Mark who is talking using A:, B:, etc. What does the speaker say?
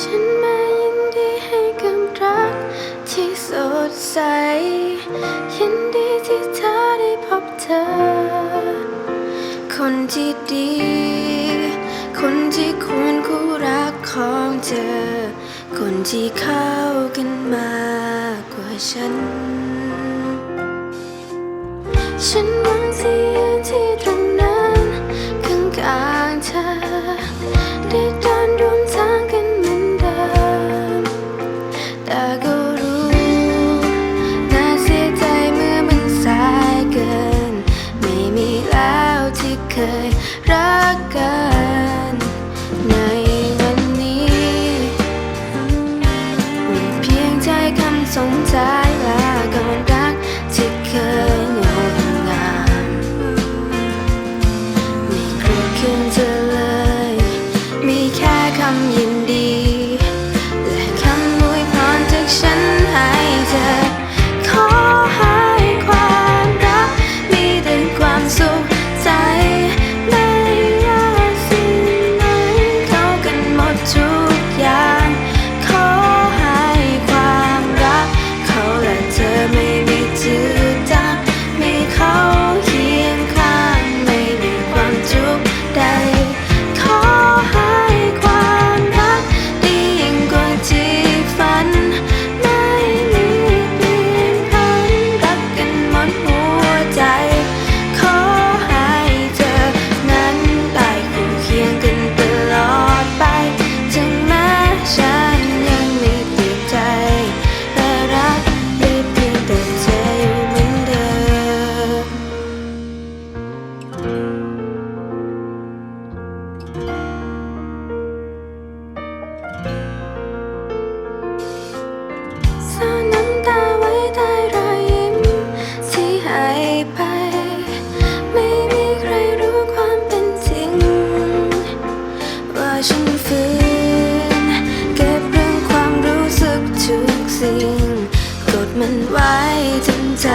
A: ฉันมายินดีให้กำรักที่สดใส ยินดีที่เธอได้พบเธอ คนที่ดี คนที่ควรคู่รักของเธอ คนที่เข้ากันมากกว่าฉัน ฉันหวังสิ คยรักกัน มันไว้ทั้งใจ